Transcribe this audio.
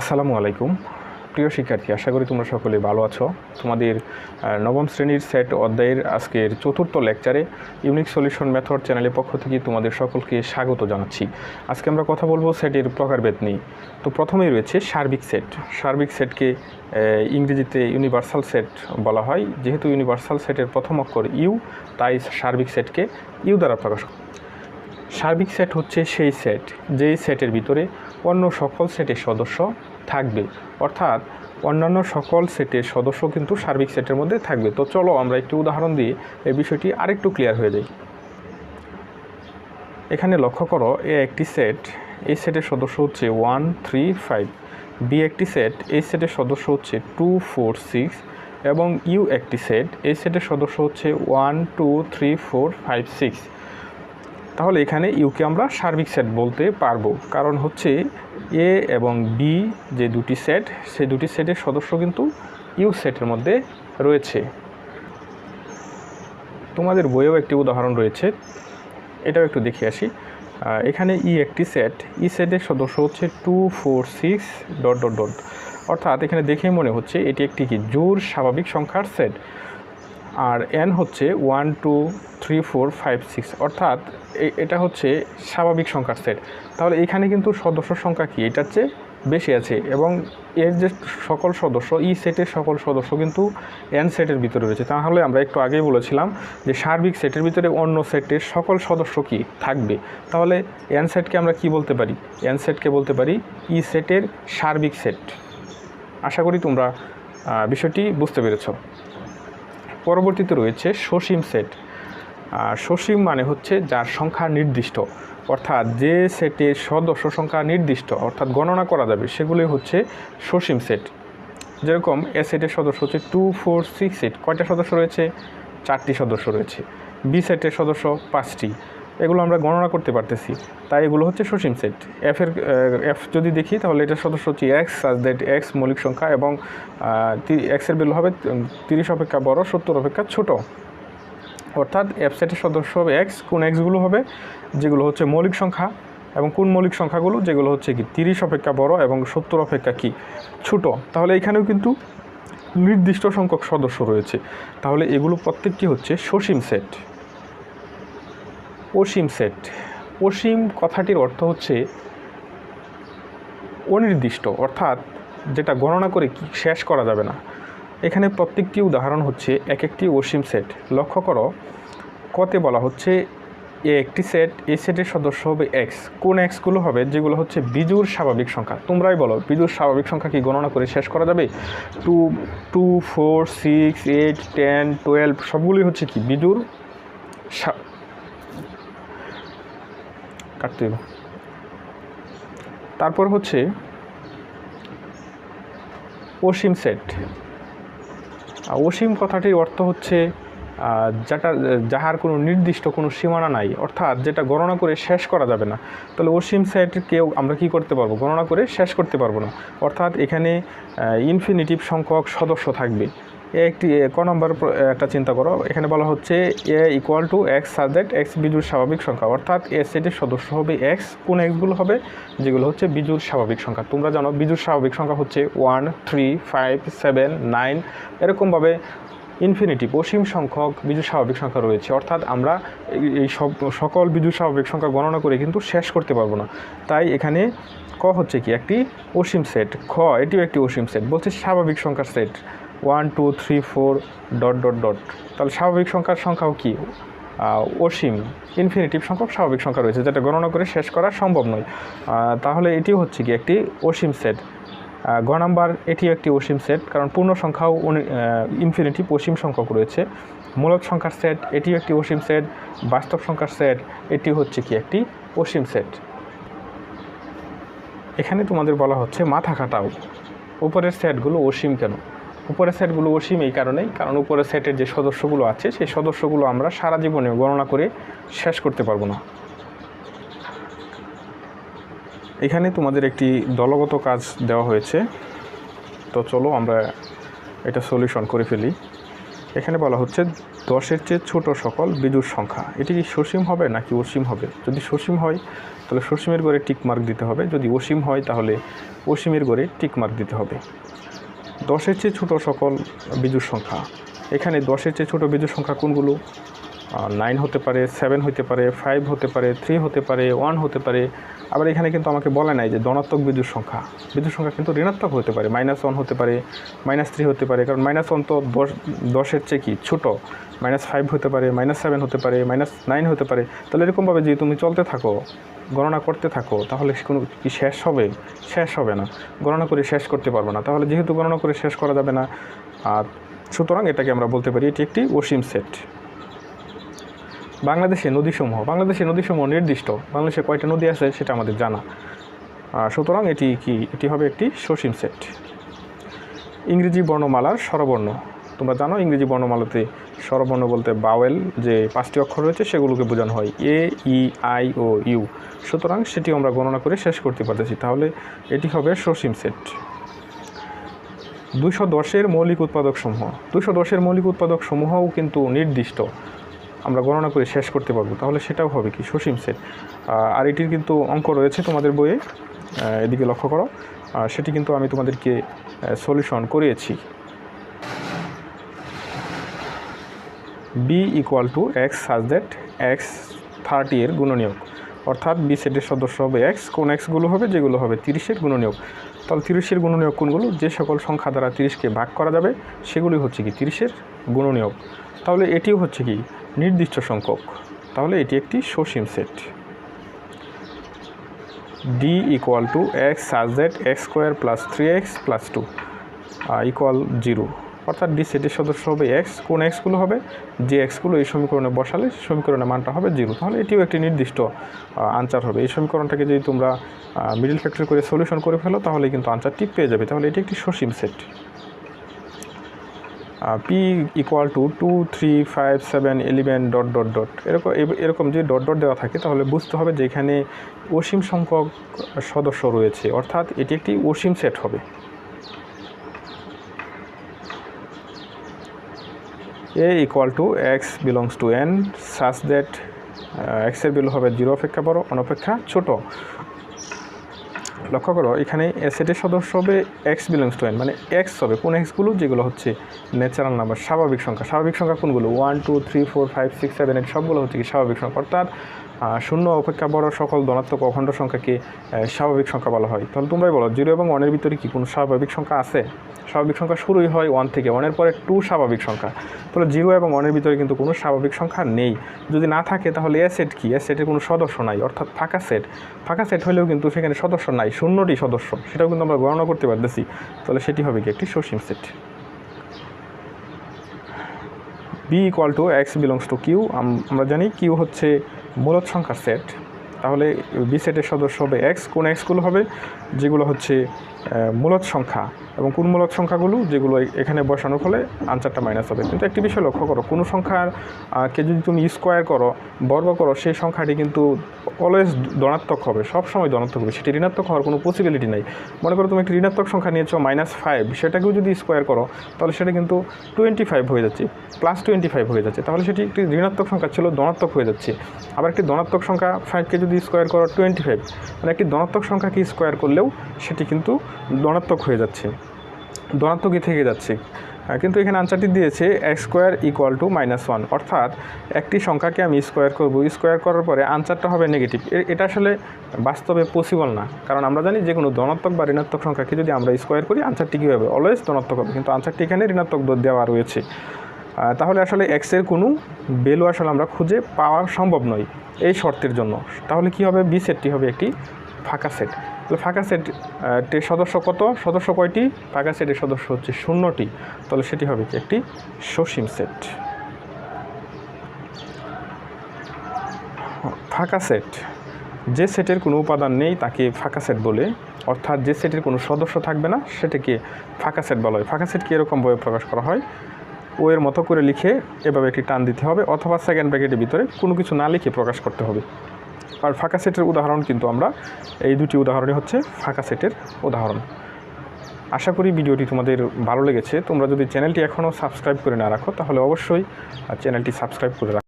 আসসালামু আলাইকুম। প্রিয় শিক্ষার্থী, আশা করি তোমরা সকলে ভালো আছো। তোমাদের নবম শ্রেণির সেট অধ্যায়ের আজকের চতুর্থ লেকচারে ইউনিক সলিউশন মেথড চ্যানেলের পক্ষ থেকে তোমাদের সকলকে স্বাগত জানাচ্ছি। আজকে আমরা কথা বলব সেটের প্রকারভেদ নিয়ে। তো প্রথমেই রয়েছে সার্বিক সেট। সার্বিক সেটকে ইংরেজিতে ইউনিভার্সাল সেট বলা হয়। যেহেতু ইউনিভার্সাল সেটের প্রথম অক্ষর ইউ, তাই সার্বিক সেটকে ইউ দ্বারা প্রকাশ সার্বিক সেট হচ্ছে সেই সেট। যেই সেটের ভিতরে অন্য সকল সেটের সদস্য থাকবে। অর্থাৎ অন্যান্য সকল সেটের সদস্য কিন্তু সার্বিক সেটের মধ্যে থাকবে। তো চলো আমরা একটি উদাহরণ দিয়ে এই বিষয়টি আরেকটু ক্লিয়ার হয়ে যাই। এখানে লক্ষ্য করো, এ একটি সেট, এই সেটের সদস্য হচ্ছে ওয়ান থ্রি ফাইভ বি একটি সেট, এই সেটের সদস্য হচ্ছে টু ফোর সিক্স এবং ইউ একটি সেট, এই সেটের সদস্য হচ্ছে one two three four five six তাহলে এখানে ইউকে আমরা সার্বিক সেট বলতে পারব। কারণ হচ্ছে এ এবং বি যে দুটি সেট সেই দুটি সেটের সদস্য কিন্তু ইউ সেটের মধ্যে রয়েছে। তোমাদের বইয়েও একটি উদাহরণ রয়েছে। এটাও একটু দেখে আসি। এখানে ই একটি সেট ই সেটের সদস্য হচ্ছে two four six dot dot dot অর্থাৎ এখানে দেখেই মনে হচ্ছে এটি একটি কি? জোর স্বাভাবিক সংখ্যার সেট আর এন হচ্ছে one two three four five six অর্থাৎ এটা হচ্ছে স্বাভাবিক সংখ্যার সেট তাহলে এখানে কিন্তু সদস্য সংখ্যা কি? এটার চেয়ে বেশি আছে এবং এর যে সকল সদস্য, ই সেটের সকল সদস্য কিন্তু এন সেটের ভিতরে রয়েছে। তাহলে আমরা একটু আগেই বলেছিলাম যে সার্বিক সেটের ভিতরে অন্য সেটের সকল সদস্য কি? থাকবে। তাহলে এন সেটকে আমরা কি বলতে পারি? এন সেটকে বলতে পারি ই সেটের সার্বিক সেট আশা করি তোমরা বিষয়টি বুঝতে পেরেছ। পরবর্তীতে রয়েছে সসীম সেট। আর সসীম মানে হচ্ছে যার সংখ্যা নির্দিষ্ট। অর্থাৎ যে সেটের সদস্য সংখ্যা নির্দিষ্ট, অর্থাৎ গণনা করা যাবে সেগুলি হচ্ছে সসীম সেট। যেরকম এ সেটের সদস্য হচ্ছে টু ফোর সিক্স এইট কয়টা সদস্য রয়েছে? চারটি সদস্য রয়েছে। বি সেটের সদস্য পাঁচটি। এগুলো আমরা গণনা করতে পারতেছি। তাই এগুলো হচ্ছে সসীম সেট। এফ এর এফ যদি দেখি, তাহলে এটার সদস্য হচ্ছে এক্স সাজ দ্যাট এক্স মৌলিক সংখ্যা এবং এক্সের ভ্যালু হবে তিরিশ অপেক্ষা বড়, সত্তর অপেক্ষা ছোট। অর্থাৎ এফ সেটের সদস্য হবে এক্স কোন এক্সগুলো হবে? যেগুলো হচ্ছে মৌলিক সংখ্যা। এবং কোন মৌলিক সংখ্যাগুলো? যেগুলো হচ্ছে কি, তিরিশ অপেক্ষা বড় এবং সত্তর অপেক্ষা কি, ছোট। তাহলে এখানেও কিন্তু নির্দিষ্ট সংখ্যক সদস্য রয়েছে। তাহলে এগুলো প্রত্যেকটি হচ্ছে সসীম সেট। অসীম সেট অসীম কথাটির অর্থ হচ্ছে অনির্দিষ্ট, অর্থাৎ যেটা গণনা করে কি শেষ করা যাবে না। এখানে প্রত্যেকটি উদাহরণ হচ্ছে এক একটি অসীম সেট লক্ষ্য করো, কতে বলা হচ্ছে এ একটি সেট এই সেটের সদস্য হবে এক্স কোন এক্সগুলো হবে? যেগুলো হচ্ছে বিজুর স্বাভাবিক সংখ্যা। তোমরাই বলো বিজুর স্বাভাবিক সংখ্যা কি গণনা করে শেষ করা যাবে? Two two four six eight ten twelve সবগুলোই হচ্ছে কি বিজুর কাটতে দেবো। তারপর হচ্ছে অসীম সেট অসীম কথাটির অর্থ হচ্ছে যেটা, যাহার কোনো নির্দিষ্ট কোনো সীমানা নাই, অর্থাৎ যেটা গণনা করে শেষ করা যাবে না। তাহলে অসীম সেটকেও আমরা কি করতে পারব? গণনা করে শেষ করতে পারব না। অর্থাৎ এখানে ইনফিনিটিভ সংখ্যক সদস্য থাকবে। একটি ক নম্বর একটা চিন্তা করো। এখানে বলা হচ্ছে A equal to X subject X বিজুর স্বাভাবিক সংখ্যা। অর্থাৎ এ সেটের সদস্য হবে এক্স কোন এক্সগুলো হবে? যেগুলো হচ্ছে বিজুর স্বাভাবিক সংখ্যা। তোমরা জানো বিজুর স্বাভাবিক সংখ্যা হচ্ছে one three five seven nine এরকমভাবে ইনফিনিটি অসীম সংখ্যক বিজু স্বাভাবিক সংখ্যা রয়েছে। অর্থাৎ আমরা এই সব, সকল বিজু স্বাভাবিক সংখ্যা গণনা করে কিন্তু শেষ করতে পারব না। তাই এখানে ক হচ্ছে কি? একটি অসীম সেট। খ, এটিও একটি অসীম সেট। বলছে স্বাভাবিক সংখ্যার set. One, two, three, four, dot dot dot. তাহলে স্বাভাবিক সংখ্যার সংখ্যাও কি? অসীম ইনফিনিটিভ সংখ্যক স্বাভাবিক সংখ্যা রয়েছে, যেটা গণনা করে শেষ করা সম্ভব নয়। তাহলে এটিও হচ্ছে কি একটি অসীম সেট গ নাম্বার, এটিও একটি অসীম সেট কারণ পূর্ণ সংখ্যাও ইনফিনিটিভ অসীম সংখ্যক রয়েছে। মূলক সংখ্যার সেট এটিও একটি অসীম সেট বাস্তব সংখ্যার সেট এটি হচ্ছে কি একটি অসীম সেট এখানে তোমাদের বলা হচ্ছে মাথা খাটাও। উপরের সেটগুলো অসীম কেন? উপরের সেটগুলো অসীম এই কারণেই, কারণ উপরের সেটের যে সদস্যগুলো আছে, সেই সদস্যগুলো আমরা সারা জীবনে গণনা করে শেষ করতে পারব না। এখানে তোমাদের একটি দলগত কাজ দেওয়া হয়েছে। তো চলো আমরা এটা সলিউশন করে ফেলি। এখানে বলা হচ্ছে, দশের চেয়ে ছোট সকল বিজুর সংখ্যা। এটি কি সসীম হবে নাকি অসীম হবে? যদি সসীম হয়, তাহলে সসীমের গড়ে টিক মার্ক দিতে হবে। যদি অসীম হয়, তাহলে অসীমের গড়ে টিক মার্ক দিতে হবে। দশের চেয়ে ছোট সকল বিজুর সংখ্যা। এখানে দশের চেয়ে ছোট বিজুর সংখ্যা কোনগুলো? নাইন হতে পারে সেভেন হতে পারে ফাইভ হতে পারে থ্রি হতে পারে ওয়ান হতে পারে। আবার এখানে কিন্তু আমাকে বলে নাই যে ধনাত্মক বিদ্যুৎ সংখ্যা। বিদ্যুৎ সংখ্যা কিন্তু ঋণাত্মক হতে পারে মাইনাস ওয়ান হতে পারে মাইনাস থ্রি হতে পারে, কারণ মাইনাস ওয়ান তো দশ, দশের চেয়ে কি ছোটো? মাইনাস ফাইভ হতে পারে মাইনাস সেভেন হতে পারে মাইনাস নাইন হতে পারে। তাহলে এরকমভাবে যদি তুমি চলতে থাকো, গণনা করতে থাকো, তাহলে কোনো কি শেষ হবে? শেষ হবে না। গণনা করে শেষ করতে পারব না। তাহলে যেহেতু গণনা করে শেষ করা যাবে না, আর সুতরাং এটাকে আমরা বলতে পারি এটি একটি অসীম সেট বাংলাদেশে নদীসমূহ বাংলাদেশে নদীসমূহ নির্দিষ্ট। বাংলাদেশে কয়টা নদী আছে সেটা আমাদের জানা। সুতরাং এটি কি, এটি হবে একটি সসীম সেট। ইংরেজি বর্ণমালার স্বরবর্ণ। তোমরা জানো ইংরেজি বর্ণমালাতে স্বরবর্ণ বলতে বাওয়েল, যে পাঁচটি অক্ষর রয়েছে, সেগুলোকে বোঝানো হয় এ, ই, আই, ও, ইউ। সুতরাং সেটি আমরা গণনা করে শেষ করতে পারতেছি। তাহলে এটি হবে সসীম সেট। দুশো দশের মৌলিক উৎপাদক সমূহ দুশো দশের মৌলিক উৎপাদক সমূহও কিন্তু নির্দিষ্ট। আমরা গণনা করে শেষ করতে পারব। তাহলে সেটাও হবে কি? সসীম সেট। আর এটির কিন্তু অঙ্ক রয়েছে তোমাদের বইয়ে। এদিকে লক্ষ্য করো। সেটি কিন্তু আমি তোমাদেরকে সলিউশন করিয়েছি। B equal to X such that X thirty এর গুণনীয়ক। অর্থাৎ বি সেটের সদস্য হবে এক্স কোন এক্সগুলো হবে? যেগুলো হবে তিরিশের গুণনীয়ক। তাহলে তিরিশের গুণনীয়ক কোনগুলো? যে সকল সংখ্যা দ্বারা তিরিশকে ভাগ করা যাবে সেগুলি হচ্ছে কি তিরিশের গুণনীয়ক। তাহলে এটিও হচ্ছে কি? নির্দিষ্ট সংখ্যক। তাহলে এটি একটি সসীম set. D equal to X such that X square plus three X plus two equal zero অর্থাৎ ডি সেটের সদস্য হবে এক্স কোন এক্সগুলো হবে? যে এক্সগুলো এই সমীকরণে বসালে সমীকরণের মানটা হবে জিরো তাহলে এটিও একটি নির্দিষ্ট আনসার হবে। এই সমীকরণটাকে যদি তোমরা মিডিল ফ্যাক্টর করে সলিউশন করে ফেলো, তাহলে কিন্তু আনসারটি পেয়ে যাবে। তাহলে এটি একটি সসীম set. P equal to two three five seven eleven dot dot dot এরকম এরকম যদি ডট ডট দেওয়া থাকে, তাহলে বুঝতে হবে যে এখানে অসীম সংখ্যক সদস্য রয়েছে। অর্থাৎ এটি একটি অসীম সেট হবে। A equal to x belongs to N such that এক্সের বিল হবে জিরো অপেক্ষা বড়, অনপেক্ষা ছোট। লক্ষ্য করো, এখানে অ্যাসেটের সদস্য হবে এক্স বিলংস টু এন মানে এক্স হবে, কোন এক্সগুলো যেগুলো হচ্ছে ন্যাচারাল নাম্বার স্বাভাবিক সংখ্যা। স্বাভাবিক সংখ্যা কোনগুলো? One two three four five six seven eight সবগুলো হচ্ছে কি স্বাভাবিক সংখ্যা। অর্থাৎ শূন্য অপেক্ষা বড় সকল ধনাত্মক অখণ্ড সংখ্যাকে স্বাভাবিক সংখ্যা বলা হয়। তাহলে তোমরাই বলো, জিরো এবং ওয়ানের ভিতরে কি কোনো স্বাভাবিক সংখ্যা আছে? স্বাভাবিক সংখ্যা শুরুই হয় ওয়ান থেকে ওয়ানের পরে টু স্বাভাবিক সংখ্যা। তাহলে জিরো এবং ওয়ানের ভিতরে কিন্তু কোনো স্বাভাবিক সংখ্যা নেই। যদি না থাকে, তাহলে এ সেট কি? এ সেটের কোনো সদস্য নাই, অর্থাৎ ফাঁকা সেট ফাঁকা সেট হলেও কিন্তু সেখানে সদস্য নাই, শূন্যটি সদস্য। সেটাও কিন্তু আমরা গণনা করতে পারতেছি। তাহলে সেটি হবে কি? একটি সসীম set B equal to x belongs to Q আমরা জানি কিউ হচ্ছে মূলত সংখ্যার সেট তাহলে বি সেটের সদস্য হবে এক্স কোন এক্সগুলো হবে? যেগুলো হচ্ছে মূলত সংখ্যা এবং কোন মূলত সংখ্যাগুলো যেগুলো এখানে বসানোর ফলে আনসারটা মাইনাস হবে। কিন্তু একটি বিষয় লক্ষ্য করো, কোনো সংখ্যার কে যদি তুমি স্কোয়ার করো, বর্গ করো, সেই সংখ্যাটি কিন্তু অলওয়েজ ধনাত্মক হবে সব সময় ধনাত্মক হবে। সেটি ঋণাত্মক হওয়ার কোনো পসিবিলিটি নাই। মনে করো তুমি একটি ঋণাত্মক সংখ্যা নিয়েছো মাইনাস ফাইভ সেটাকেও যদি স্কোয়ার করো, তাহলে সেটা কিন্তু টোয়েন্টি ফাইভ হয়ে যাচ্ছে প্লাস টোয়েন্টি ফাইভ হয়ে যাচ্ছে। তাহলে সেটি একটি ঋণাত্মক সংখ্যা ছিল, ধনাত্মক হয়ে যাচ্ছে। আবার একটি ধনাত্মক সংখ্যা ফাইভকে যদি স্কোয়ার করো টোয়েন্টি ফাইভ মানে একটি ধনাত্মক সংখ্যাকে স্কোয়ার করলেও সেটি কিন্তু ধনাত্মক হয়ে যাচ্ছে। ধনাত্মকই থেকে যাচ্ছে। কিন্তু এখানে আনসারটি দিয়েছে x square equal to minus one অর্থাৎ একটি সংখ্যাকে আমি স্কোয়ার করব। স্কোয়ার করার পরে আনসারটা হবে নেগেটিভ এটা আসলে বাস্তবে পসিবল না। কারণ আমরা জানি যে কোনো ধনাত্মক বা ঋণাত্মক সংখ্যাকে যদি আমরা স্কোয়ার করি আনসারটি কী হবে অলওয়েজ ধনাত্মক হবে। কিন্তু আনসারটি এখানে ঋণাত্মক দেওয়া রয়েছে। তাহলে আসলে এক্সের কোনো ভ্যালু আসলে আমরা খুঁজে পাওয়া সম্ভব নয় এই শর্তের জন্য। তাহলে কি হবে? বি সেটটি হবে একটি ফাঁকা সেট তাহলে ফাঁকা সেটের সদস্য কত? সদস্য কয়টি? ফাঁকা সেটের সদস্য হচ্ছে শূন্যটি। তাহলে সেটি হবে কি? একটি সসীম সেট। ফাঁকা সেট। যে সেটের কোনো উপাদান নেই তাকে ফাঁকা সেট বলে। অর্থাৎ যে সেটের কোনো সদস্য থাকবে না, সেটাকে ফাঁকা সেট বলা হয়। ফাঁকা সেটকে এরকম বইয়ে প্রকাশ করা হয়। ও এর মতো করে লিখে এভাবে একটি টান দিতে হবে, অথবা সেকেন্ড ব্র্যাকেটের ভিতরে কোনো কিছু না লিখে প্রকাশ করতে হবে। আর ফাঁকা সেটের উদাহরণ কিন্তু আমরা, এই দুটি উদাহরণই হচ্ছে ফাঁকা সেটের উদাহরণ। আশা করি ভিডিওটি তোমাদের ভালো লেগেছে। তোমরা যদি চ্যানেলটি এখনও সাবস্ক্রাইব করে না রাখো, তাহলে অবশ্যই চ্যানেলটি সাবস্ক্রাইব করে রাখো